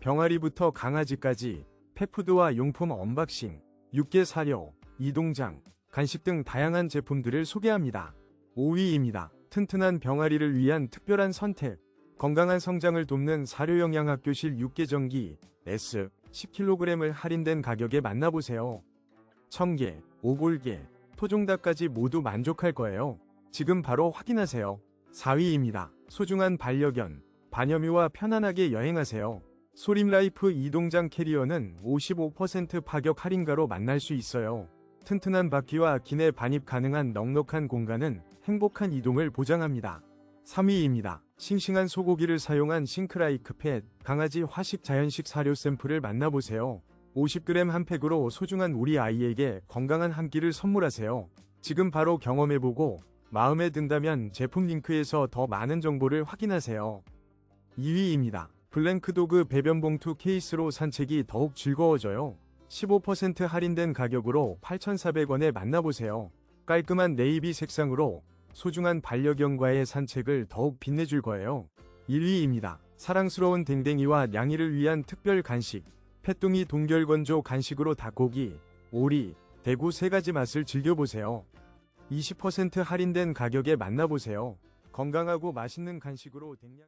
병아리부터 강아지까지 펫푸드와 용품 언박싱, 육개 사료, 이동장, 간식 등 다양한 제품들을 소개합니다. 5위입니다. 튼튼한 병아리를 위한 특별한 선택. 건강한 성장을 돕는 사료영양학교실 6개 전기 S 10kg을 할인된 가격에 만나보세요. 청개, 오골개, 토종닭까지 모두 만족할 거예요. 지금 바로 확인하세요. 4위입니다. 소중한 반려견, 반여묘와 편안하게 여행하세요. 소림라이프 이동장 캐리어는 55% 파격 할인가로 만날 수 있어요. 튼튼한 바퀴와 기내 반입 가능한 넉넉한 공간은 행복한 이동을 보장합니다. 3위입니다. 싱싱한 소고기를 사용한 싱크라이크 펫, 강아지 화식 자연식 사료 샘플을 만나보세요. 50g 한 팩으로 소중한 우리 아이에게 건강한 한 끼를 선물하세요. 지금 바로 경험해보고 마음에 든다면 제품 링크에서 더 많은 정보를 확인하세요. 2위입니다. 블랭크도그 배변 봉투 케이스로 산책이 더욱 즐거워져요. 15% 할인된 가격으로 8,400원에 만나보세요. 깔끔한 네이비 색상으로 소중한 반려견과의 산책을 더욱 빛내줄 거예요. 1위입니다. 사랑스러운 댕댕이와 냥이를 위한 특별 간식. 펫둥이 동결건조 간식으로 닭고기, 오리, 대구 세 가지 맛을 즐겨보세요. 20% 할인된 가격에 만나보세요. 건강하고 맛있는 간식으로 댕냥